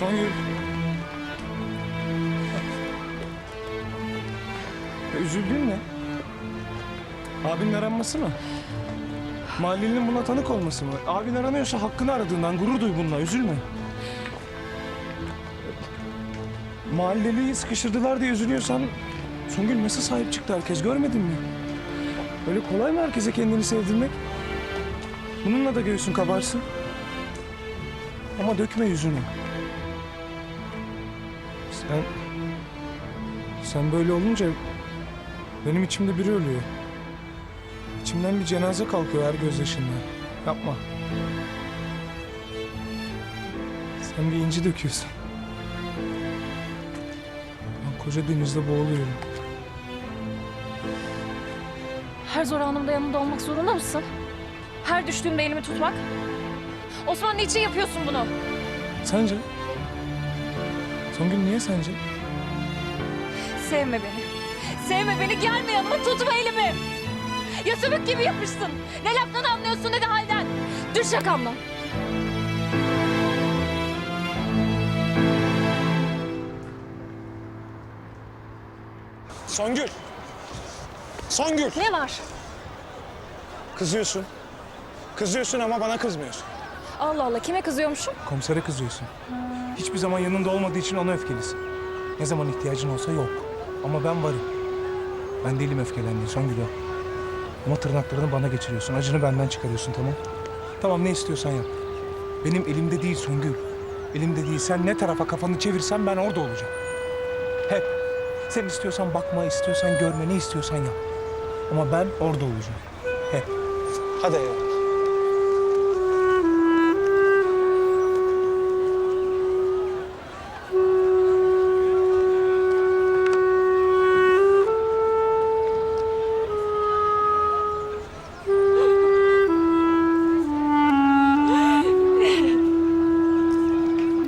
Songül. Ya Üzüldün ne? Abinin aranması mı? Mahallenin buna tanık olması mı? Abin aranıyorsa hakkını aradığından gurur duy bununla, üzülme. Mahalleliyi sıkıştırdılar diye üzülüyorsan... Songül nasıl sahip çıktı herkes görmedin mi? Öyle kolay mı herkese kendini sevdirmek? Bununla da göğsün kabarsın. Ama dökme yüzünü. Sen... Sen böyle olunca benim içimde biri ölüyor. İçimden bir cenaze kalkıyor her gözyaşından. Yapma. Sen bir inci döküyorsun. Ben koca denizde boğuluyorum. Her zor anımda yanımda olmak zorunda mısın? Her düştüğümde elimi tutmak? Osman niçin yapıyorsun bunu? Sence? Songül niye sence? Sevme beni. Sevme beni gelme yanıma tutma elimi. Ya sümük gibi yapışsın. Ne laftan anlıyorsun ne de halden. Düş yakamdan. Songül! Songül! Ne var? Kızıyorsun. Kızıyorsun ama bana kızmıyorsun. Allah Allah kime kızıyormuşum? Komisere kızıyorsun. Hiçbir zaman yanında olmadığı için ona öfkelisin. Ne zaman ihtiyacın olsa yok. Ama ben varım. Ben değilim öfkelendiğin Songül o. Ama tırnaklarını bana geçiriyorsun. Acını benden çıkarıyorsun tamam. Tamam ne istiyorsan yap. Benim elimde değil Songül. Elimde değil. Sen ne tarafa kafanı çevirsen ben orada olacağım. Hep. Sen istiyorsan bakma, istiyorsan görme, ne istiyorsan yap. Ama ben orada olacağım. Hep. Hadi eyvallah.